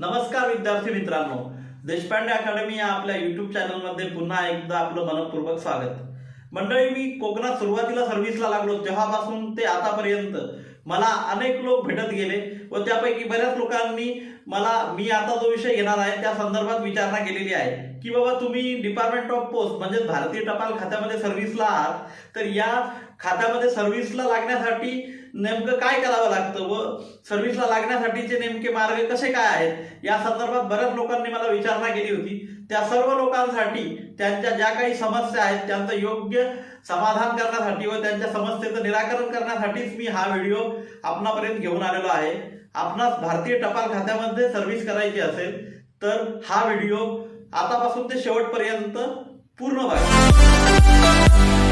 नमस्कार विद्यार्थी मित्रांनो. देशपांडे अकॅडमी या आपल्या युट्यूब चॅनलमध्ये पुन्हा एकदा आपलं मनपूर्वक स्वागत. मंडळी मी कोकणात सुरुवातीला सर्व्हिसला लागलो. तेव्हापासून ते आतापर्यंत मला अनेक लोक भेटत गेले व त्यापैकी बऱ्याच लोकांनी मला मी आता जो विषय घेणार आहे त्या संदर्भात विचारणा केलेली आहे की बाबा तुम्ही डिपार्टमेंट ऑफ पोस्ट म्हणजे भारतीय टपाल खात्यामध्ये सर्व्हिसला आहात तर या खात्यामध्ये सर्व्हिसला लागण्यासाठी नेमकं काय करावं लागतं व सर्व्हिसला लागण्यासाठीचे नेमके मार्ग कसे काय आहेत? या संदर्भात बऱ्याच लोकांनी मला विचारणा केली होती. त्या सर्व लोकांसाठी त्यांच्या ज्या काही समस्या आहेत त्यांचं योग्य समाधान करण्यासाठी व त्यांच्या समस्येचं निराकरण करण्यासाठीच मी हा व्हिडिओ आपणापर्यंत घेऊन आलेलो आहे. आपणास भारतीय टपाल खात्यामध्ये सर्व्हिस करायची असेल तर हा व्हिडिओ आतापासून ते शेवटपर्यंत पूर्ण बघा.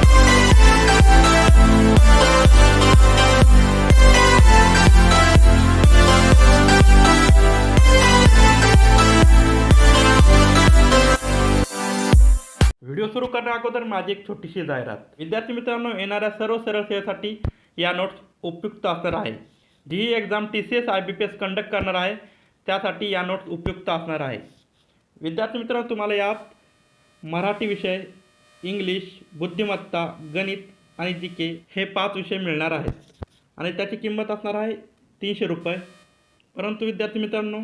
व्हिडिओ सुरू करण्या अगोदर माझी एक छोटीशी जाहिरात. विद्यार्थी मित्रांनो येणाऱ्या सर्व सरळ सेवेसाठी या नोट्स उपयुक्त असणार आहे. जी exam T C S I B P S conduct करणार आहे त्यासाठी या नोट्स उपयुक्त असणार आहे. विद्यार्थी मित्रांनो तुम्हाला यात मराठी विषय इंग्लिश बुद्धिमत्ता गणित आणि जी के हे पाच विषय मिळणार आहेत. आणि त्याची किंमत असणार आहे तीनशे रुपये. परंतु विद्यार्थी मित्रांनो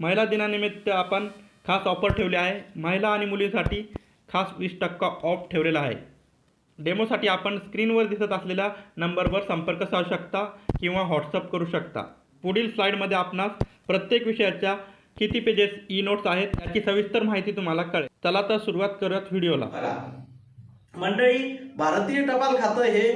महिला दिनानिमित्त आपण खास ऑफर ठेवली आहे. महिला आणि मुलींसाठी खास वीस टक्का ऑफ ठेवलेला आहे. डेमोसाठी आपण स्क्रीनवर दिसत असलेल्या नंबरवर संपर्क साधू शकता किंवा व्हॉट्सअप करू शकता. पुढील स्लाईडमध्ये आपणास प्रत्येक विषयाच्या किती पेजेस ई नोट्स आहेत याची सविस्तर माहिती तुम्हाला कळेल. चला तर सुरुवात करूयात व्हिडिओला मंडळी भारतीय टपाल खातं हे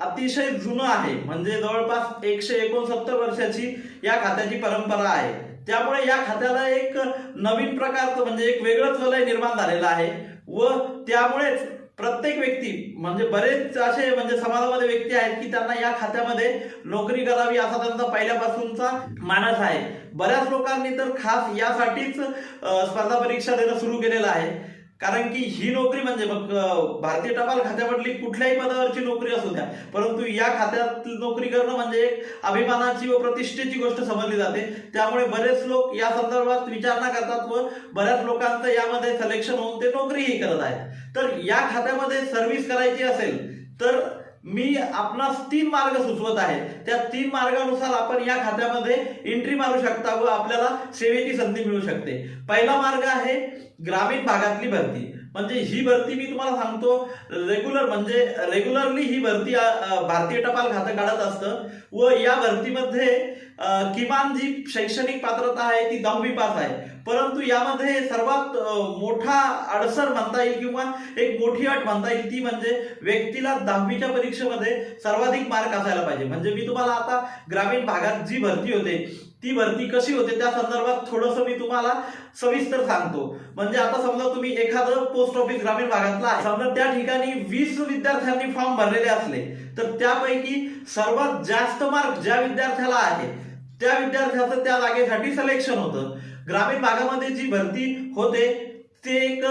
अतिशय जुनं आहे. म्हणजे जवळपास एकशे एकोणसत्तर वर्षाची या खात्याची परंपरा आहे. त्यामुळे या खात्याला एक नवीन प्रकारचं म्हणजे एक वेगळंच वलय निर्माण झालेलं आहे. व त्यामुळेच प्रत्येक व्यक्ती म्हणजे बरेच असे म्हणजे समाजामध्ये व्यक्ती आहेत की त्यांना या खात्यामध्ये नोकरी करावी असा त्यांचा पहिल्यापासूनचा मानस आहे. बऱ्याच लोकांनी तर खास यासाठीच स्पर्धा परीक्षा देणं सुरू केलेलं आहे. कारण की ही नोकरी म्हणजे मग भारतीय टपाल खात्यामधली कुठल्याही पदावरची नोकरी असू द्या परंतु या खात्यात नोकरी करणं म्हणजे एक अभिमानाची व प्रतिष्ठेची गोष्ट समजली जाते. त्यामुळे बरेच लोक या संदर्भात विचारणा करतात व बऱ्याच लोकांचं यामध्ये सिलेक्शन होऊन ते नोकरीही करत आहेत. तर या खात्यामध्ये सर्व्हिस करायची असेल तर मी आपणास तीन मार्ग सुचवत आहे. त्या तीन मार्गानुसार आपण या खात्यामध्ये एंट्री मारू शकता व आपल्याला सेवेची संधी मिळू शकते. पहिला मार्ग आहे ग्रामीण भागातली भरती. म्हणजे ही भरती मी तुम्हाला सांगतो रेग्युलर म्हणजे रेग्युलरली ही भरती भारतीय टपाल खातं काढत असतं व या भरतीमध्ये किमान जी शैक्षणिक पात्रता आहे ती दहावी पास आहे. परंतु यामध्ये सर्वात मोठा अडसर म्हणता येईल किंवा एक मोठी अट म्हणता येईल ती म्हणजे व्यक्तीला दहावीच्या परीक्षेमध्ये सर्वाधिक मार्क असायला पाहिजे. म्हणजे मी तुम्हाला आता ग्रामीण भागात जी भरती होते ती भरती कशी होते त्या संदर्भात थोडस मी तुम्हाला सविस्तर सांगतो. म्हणजे आता समजा तुम्ही एखादं पोस्ट ऑफिस ग्रामीण भागातला आहे. समजा त्या ठिकाणी वीस विद्यार्थ्यांनी फॉर्म भरलेले असले तर त्यापैकी सर्वात जास्त मार्क ज्या विद्यार्थ्याला आहे त्या विद्यार्थ्याचं त्या जागेसाठी सिलेक्शन होतं. ग्रामीण भागामध्ये जी भरती होते ते एक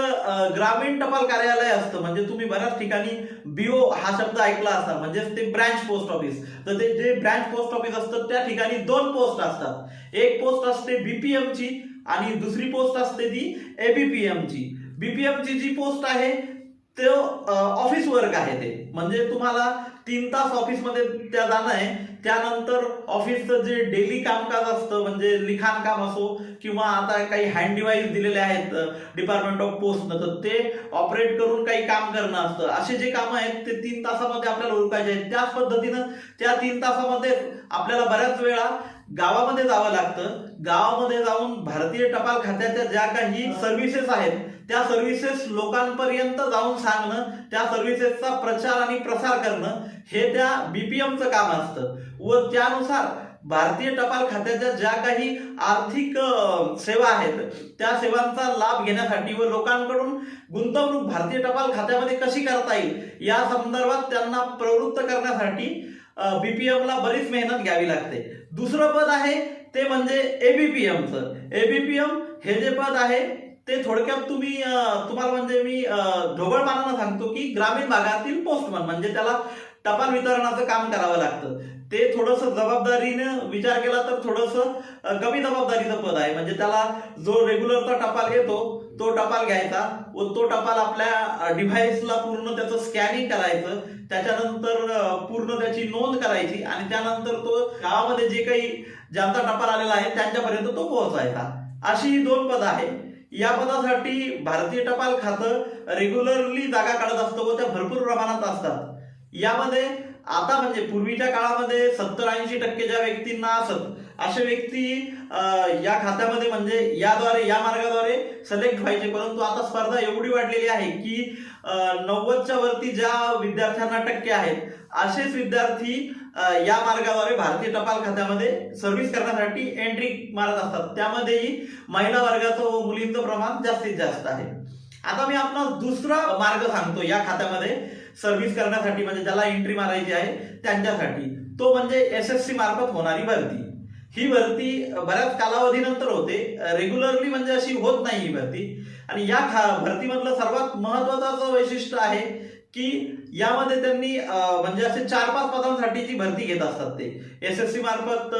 ग्रामीण टपाल कार्यालय असतं. म्हणजे तुम्ही बऱ्याच ठिकाणी बीओ हा शब्द ऐकला असता म्हणजेच ते ब्रँच पोस्ट ऑफिस तर ते जे ब्रँच पोस्ट ऑफिस असतं त्या ठिकाणी दोन पोस्ट असतात. एक पोस्ट असते बीपीएमची आणि दुसरी पोस्ट असते ती एबीपीएमची बीपीएमची ची. जी पोस्ट आहे तो ऑफिस वर्क आहे ते. म्हणजे तुम्हाला तीन तास ऑफिसमध्ये त्या जाणं आहे. त्यानंतर ऑफिसचं जे डेली कामकाज असतं म्हणजे लिखाण काम असो किंवा आता काही हँड डिवाइस दिलेले आहेत डिपार्टमेंट ऑफ पोस्टनं तर ते ऑपरेट करून काही काम करणं असतं. असे जे कामं आहेत ते तीन तासामध्ये आपल्याला ओळखायचे आहेत. त्याच पद्धतीनं त्या तीन तासामध्ये आपल्याला बऱ्याच वेळा गावामध्ये जावं लागतं. गावामध्ये जाऊन भारतीय टपाल खात्याच्या ज्या काही सर्व्हिसेस आहेत त्या सर्व्हिसेस लोकांपर्यंत जाऊन सांगणं त्या सर्व्हिसेसचा प्रचार आणि प्रसार करणं हे त्या बीपीएमचं काम असतं. व त्यानुसार भारतीय टपाल खात्याच्या ज्या काही आर्थिक सेवा आहेत त्या सेवांचा लाभ घेण्यासाठी व लोकांकडून गुंतवणूक भारतीय टपाल खात्यामध्ये कशी करता येईल या संदर्भात त्यांना प्रवृत्त करण्यासाठी बीपीएम ला बरीच मेहनत घ्यावी लागते. दुसरं पद आहे ते म्हणजे एबीपीएमचं एबीपीएम हे जे पद आहे ते थोडक्यात तुम्ही तुम्हाला म्हणजे मी अं, ढोबळमानानं सांगतो की ग्रामीण भागातील पोस्टमन म्हणजे त्याला टपाल वितरणाचं काम करावं लागतं. ते थोडस जबाबदारीनं विचार केला तर थोडस कमी जबाबदारीचं पद आहे. म्हणजे त्याला जो रेग्युलरचा टपाल येतो तो टपाल घ्यायचा व तो टपाल आपल्या डिव्हाइसला पूर्ण त्याचं स्कॅनिंग करायचं. त्याच्यानंतर पूर्ण त्याची नोंद करायची आणि त्यानंतर तो गावामध्ये जे काही ज्यांचा टपाल आलेला आहे त्यांच्यापर्यंत तो पोहोचायचा. अशी ही दोन पद आहेत. या पदासाठी भारतीय टपाल खातं रेग्युलरली जागा काढत असतं व त्या भरपूर प्रमाणात असतात. यामध्ये आता म्हणजे पूर्वीच्या काळामध्ये सत्तर ऐंशी टक्के ज्या व्यक्तींना असत असे व्यक्ती या खात्यामध्ये म्हणजे याद्वारे या मार्गाद्वारे सिलेक्ट व्हायचे. परंतु आता स्पर्धा एवढी वाढलेली आहे की नव्वदच्या वरती ज्या विद्यार्थ्यांना टक्के आहेत असेच विद्यार्थी या मार्गाद्वारे भारतीय टपाल खात्यामध्ये सर्व्हिस करण्यासाठी एंट्री मारत असतात. त्यामध्येही महिला वर्गाचं व मुलींचं प्रमाण जास्तीत जास्त आहे. आता मी आपणास दुसरा मार्ग सांगतो या खात्यामध्ये सर्व्हिस करण्यासाठी म्हणजे ज्याला एंट्री मारायची आहे त्यांच्यासाठी. तो म्हणजे एस एस सी मार्फत होणारी भरती. ही भरती बऱ्याच कालावधीनंतर होते. रेग्युलरली म्हणजे अशी होत नाही ही भरती. आणि या खा भरतीमधलं सर्वात महत्वाचं वैशिष्ट्य आहे की यामध्ये त्यांनी म्हणजे असे चार पाच पदांसाठीची भरती घेत असतात ते. एस एस सी मार्फत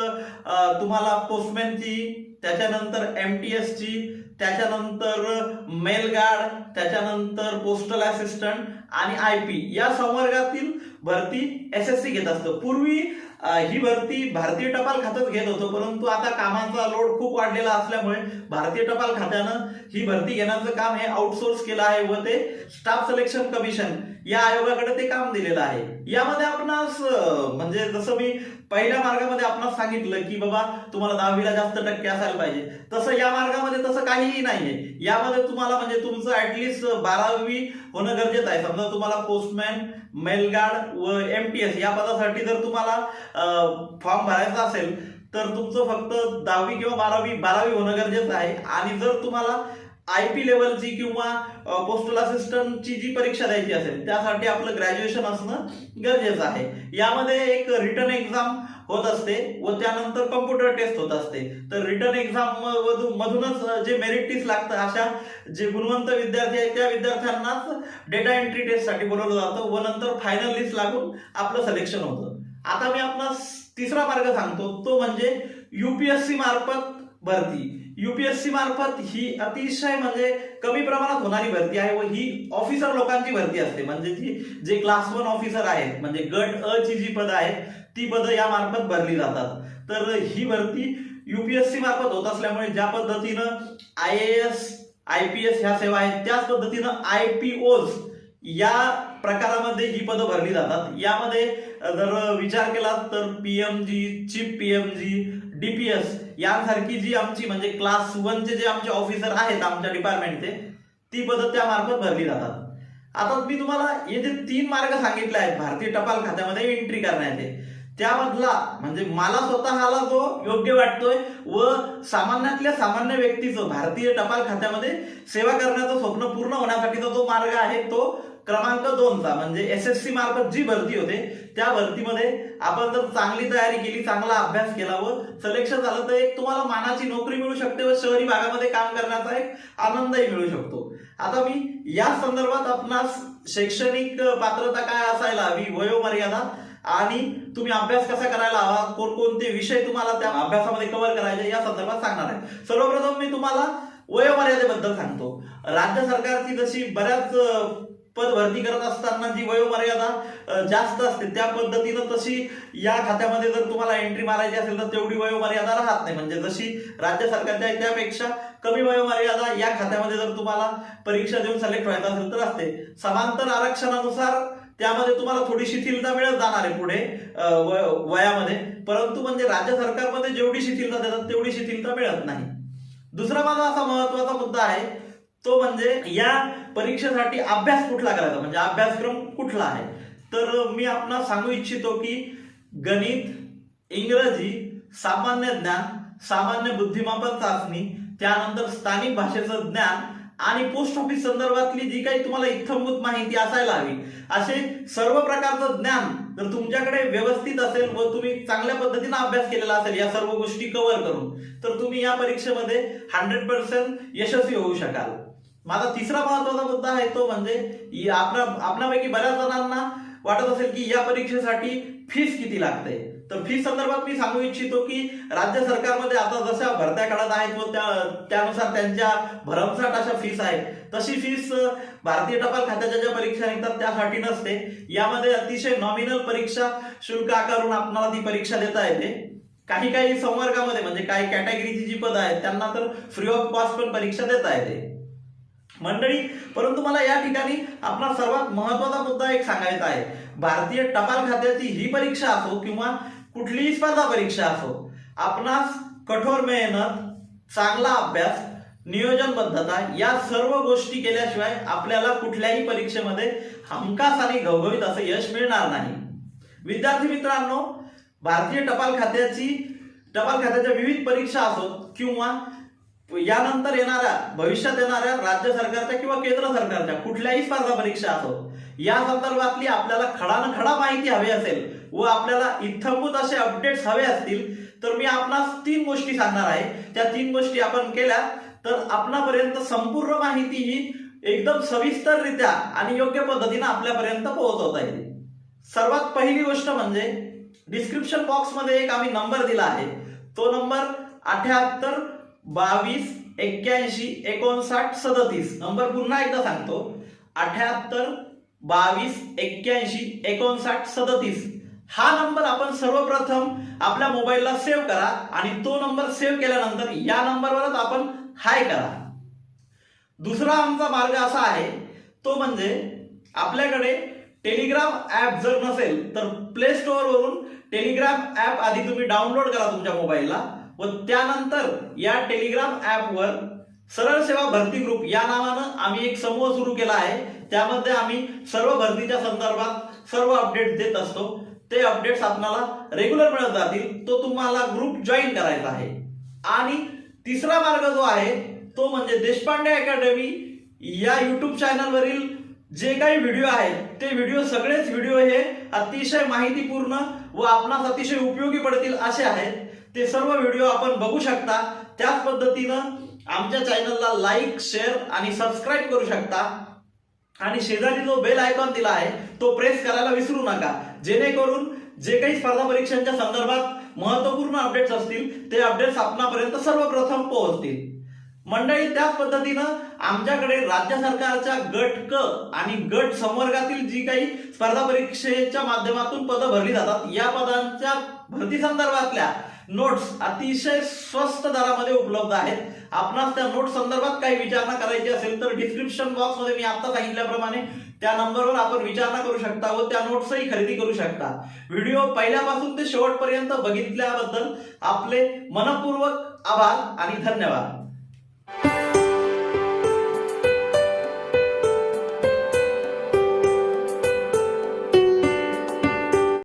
तुम्हाला पोस्टमॅनची त्याच्यानंतर एम टी एस ची त्याच्यानंतर मेल गार्ड त्याच्यानंतर पोस्टल असिस्टंट आणि आय पी या संवर्गातील भरती एस एस सी घेत असतं. पूर्वी ही भरती भारतीय टपाल खात्यात घेत होतो परंतु आता कामाचा लोड खूप वाढलेला असल्यामुळे भारतीय टपाल खात्यानं ही भरती घेण्याचं काम हे आउटसोर्स केलं आहे व ते स्टाफ सिलेक्शन कमिशन या आयोगाकडे ते काम दिलेलं आहे. यामध्ये आपण म्हणजे जसं मी पहिल्या मार्गामध्ये आपण सांगितलं की बाबा तुम्हाला दहावीला जास्त टक्के असायला पाहिजे. तसं या मार्गामध्ये तसं काहीही नाहीये. यामध्ये तुम्हाला म्हणजे तुमचं ऍटलिस्ट बारावी होणं गरजेचं आहे. समजा तुम्हाला पोस्टमॅन मेलगार्ड व एम टी एस या पदासाठी जर तुम्हाला फॉर्म भरायचा असेल तर तुमचं फक्त दहावी किंवा बारावी बारावी होणं गरजेचं आहे. आणि जर तुम्हाला आय पी लेवलची किंवा पोस्टल असिस्टंटची जी परीक्षा द्यायची असेल त्यासाठी आपलं ग्रॅज्युएशन असणं गरजेचं आहे. यामध्ये एक रिटर्न एक्झाम होत असते व त्यानंतर कम्प्युटर टेस्ट होत असते. तर रिटर्न एक्झाम मधूनच जे मेरिट टेस्ट लागतं अशा जे गुणवंत विद्यार्थी आहेत त्या विद्यार्थ्यांनाच डेटा एंट्री टेस्टसाठी बोलवलं जातं व नंतर फायनल लिस्ट लागून आपलं सिलेक्शन होतं. आता मी आपला तिसरा मार्ग सांगतो तो म्हणजे युपीएससी मार्फत भरती. युपीएससी मार्फत ही अतिशय म्हणजे कमी प्रमाणात होणारी भरती आहे व ही ऑफिसर लोकांची भरती असते. म्हणजे जी जे क्लास वन ऑफिसर आहेत म्हणजे गट अ ची जी पदं आहेत ती पदं या मार्फत भरली जातात. तर ही भरती युपीएससी मार्फत होत असल्यामुळे ज्या पद्धतीनं I A S I P S ह्या सेवा आहेत त्याच पद्धतीनं आय पी ओज या प्रकारामध्ये ही पदं भरली जातात. यामध्ये जर विचार केला तर पीएमजी चीफ पीएमजी डीपीएस यांसारखी जी आमची म्हणजे क्लास वनचे जे आमचे ऑफिसर आहेत आमच्या डिपार्टमेंटचे ती पदं त्या मार्फत भरली जातात. आता मी तुम्हाला हे जे तीन मार्ग सांगितले आहेत भारतीय टपाल खात्यामध्ये एंट्री करण्याचे त्यामधला म्हणजे मला स्वतःला जो योग्य वाटतोय व सामान्यातल्या सामान्य व्यक्तीचं भारतीय टपाल खात्यामध्ये सेवा करण्याचं स्वप्न पूर्ण होण्यासाठीचा जो मार्ग आहे तो क्रमांक दोनचा म्हणजे एस एस सी मार्फत जी भरती होते त्या भरतीमध्ये आपण जर चांगली तयारी केली चांगला अभ्यास केला व सिलेक्शन झालं तर एक तुम्हाला मानाची नोकरी मिळू शकते व शहरी भागामध्ये काम करण्याचा एक आनंदही मिळू शकतो. आता मी या संदर्भात आपणास शैक्षणिक पात्रता काय असायला हवी वयोमर्यादा आणि तुम्ही अभ्यास कसा करायला हवा कोणकोणते विषय तुम्हाला त्या अभ्यासामध्ये कव्हर करायचे या संदर्भात सांगणार आहे. सर्वप्रथम मी तुम्हाला वयोमर्यादेबद्दल सांगतो. राज्य सरकारची जशी बऱ्याच पद भरती करत असताना जी वयोमर्यादा जास्त असते त्या पद्धतीनं तशी या खात्यामध्ये जर तुम्हाला एंट्री मारायची असेल तर तेवढी वयोमर्यादा राहत नाही. म्हणजे जशी राज्य सरकारच्या आहे त्यापेक्षा कमी वयोमर्यादा या खात्यामध्ये जर तुम्हाला परीक्षा देऊन सिलेक्ट व्हायचं असेल तर असते. समांतर आरक्षणानुसार त्यामध्ये तुम्हाला थोडी शिथिलता मिळत जाणार आहे पुढे वयामध्ये. परंतु म्हणजे राज्य सरकारमध्ये जेवढी शिथिलता देतात तेवढी शिथिलता मिळत नाही. दुसरा माझा असा महत्त्वाचा मुद्दा आहे तो म्हणजे या परीक्षेसाठी अभ्यास कुठला करायचा? म्हणजे अभ्यासक्रम कुठला आहे? तर मी आपणास सांगू इच्छितो की गणित इंग्रजी सामान्य ज्ञान सामान्य बुद्धिमापन चाचणी त्यानंतर स्थानिक भाषेचं ज्ञान आणि पोस्ट ऑफिस संदर्भातली जी काही तुम्हाला इत्थंभूत माहिती असायला हवी असे सर्व प्रकारचं ज्ञान जर तुमच्याकडे व्यवस्थित असेल व तुम्ही चांगल्या पद्धतीने अभ्यास केलेला असेल या सर्व गोष्टी कव्हर करून तर तुम्ही या परीक्षेमध्ये हंड्रेड पर्सेंट यशस्वी होऊ शकाल. माझा तिसरा महत्त्वाचा मुद्दा आहे तो म्हणजे आपल्या आपल्यापैकी बऱ्याच जणांना वाटत असेल की या परीक्षेसाठी फीस किती लागते? तर फी संदर्भात मी सांगू इच्छितो की राज्य सरकारमध्ये आता जशा भरत्या काढत आहेत व त्या त्यानुसार त्यांच्या भरमसाठ अशा फीस आहेत. तशी फीस भारतीय टपाल खात्याच्या ज्या परीक्षा निघतात त्यासाठी नसते. यामध्ये अतिशय नॉमिनल परीक्षा शुल्क आकारून आपल्याला ती परीक्षा देता येते. काही काही संवर्गामध्ये म्हणजे काही कॅटेगरीची जी पद आहेत त्यांना तर फ्री ऑफ कॉस्ट पण परीक्षा देता येते. मंडळी परंतु मला या ठिकाणी आपला सर्वात महत्त्वाचा मुद्दा एक सांगायचा आहे. भारतीय टपाल खात्याची ही परीक्षा असो किंवा कुठलीही स्पर्धा परीक्षा असो आपणास कठोर मेहनत चांगला अभ्यास नियोजनबद्धता या सर्व गोष्टी केल्याशिवाय आपल्याला कुठल्याही परीक्षेमध्ये हमखास आणि घवघवीत असं यश मिळणार नाही. विद्यार्थी मित्रांनो भारतीय टपाल खात्याची टपाल खात्याच्या विविध परीक्षा असोत किंवा यानंतर येणाऱ्या भविष्यात येणाऱ्या राज्य सरकारच्या किंवा केंद्र सरकारच्या कुठल्याही स्पर्धा परीक्षा असो या संदर्भातली आपल्याला खडान खडा माहिती हवी असेल व आपल्याला इत्थंभूत असे अपडेट्स हवे असतील तर मी आपणास तीन गोष्टी सांगणार आहे. त्या तीन गोष्टी आपण केल्या तर आपणापर्यंत संपूर्ण माहिती ही एकदम सविस्तररित्या आणि योग्य पद्धतीने आपल्यापर्यंत पोहोचवता येईल. सर्वात पहिली गोष्ट म्हणजे डिस्क्रिप्शन बॉक्समध्ये एक आम्ही नंबर दिला आहे. तो नंबर अठ्याहत्तर बावीस एक्क्याऐंशी एकोणसाठ सदतीस. नंबर पुन्हा एकदा सांगतो. अठ्याहत्तर बावीस एक्क्याऐंशी एकोणसाठ सदतीस. हा नंबर आपण सर्वप्रथम आपल्या मोबाईलला सेव्ह करा आणि तो नंबर सेव्ह केल्यानंतर या नंबरवरच आपण हाय करा. दुसरा आमचा मार्ग असा आहे तो म्हणजे आपल्याकडे टेलिग्राम ऍप जर नसेल तर प्ले स्टोअरवरून टेलिग्राम ऍप आधी तुम्ही डाउनलोड करा तुमच्या मोबाईलला. व त्यानंतर या टेलिग्राम ऍपवर सरळ सेवा भरती ग्रुप या नावानं आम्ही एक समूह सुरू केला आहे. त्यामध्ये आम्ही सर्व भरतीच्या संदर्भात सर्व अपडेट देत असतो. ते अपडेट्स आपणाला रेग्युलर मिळत जातील. तो तुम्हाला ग्रुप जॉईन करायचा आहे. आणि तिसरा मार्ग जो आहे तो म्हणजे देशपांडे अकॅडमी या युट्यूब चॅनलवरील जे काही व्हिडिओ आहेत ते व्हिडिओ सगळेच व्हिडिओ हे अतिशय माहितीपूर्ण व आपणास अतिशय उपयोगी पडतील असे आहेत. ते सर्व व्हिडिओ आपण बघू शकता. त्याच पद्धतीनं आमच्या चॅनलला लाईक शेअर आणि सबस्क्राईब करू शकता. आणि शेजारी जो बेल आयकॉन दिला आहे तो प्रेस करायला विसरू नका. जेणेकरून जे काही स्पर्धा परीक्षांच्या संदर्भात महत्त्वपूर्ण अपडेट्स असतील ते अपडेट्स आपणापर्यंत सर्वप्रथम पोहोचतील. मंडळी त्याच पद्धतीनं आमच्याकडे राज्य सरकारच्या गट क आणि गट संवर्गातील जी काही स्पर्धा परीक्षेच्या माध्यमातून पदं भरली जातात या पदांच्या भरती संदर्भातल्या नोट्स अतिशय स्वस्त दरामध्ये उपलब्ध आहेत. आपणास त्या नोट संदर्भात काही विचारणा करायची असेल तर डिस्क्रिप्शन बॉक्समध्ये मी आता सांगितल्याप्रमाणे त्या नंबरवर आपण विचारणा करू शकता व त्या नोट्सही खरेदी करू शकता. व्हिडिओ पहिल्यापासून ते शेवटपर्यंत बघितल्याबद्दल आपले मनपूर्वक आभार आणि धन्यवाद.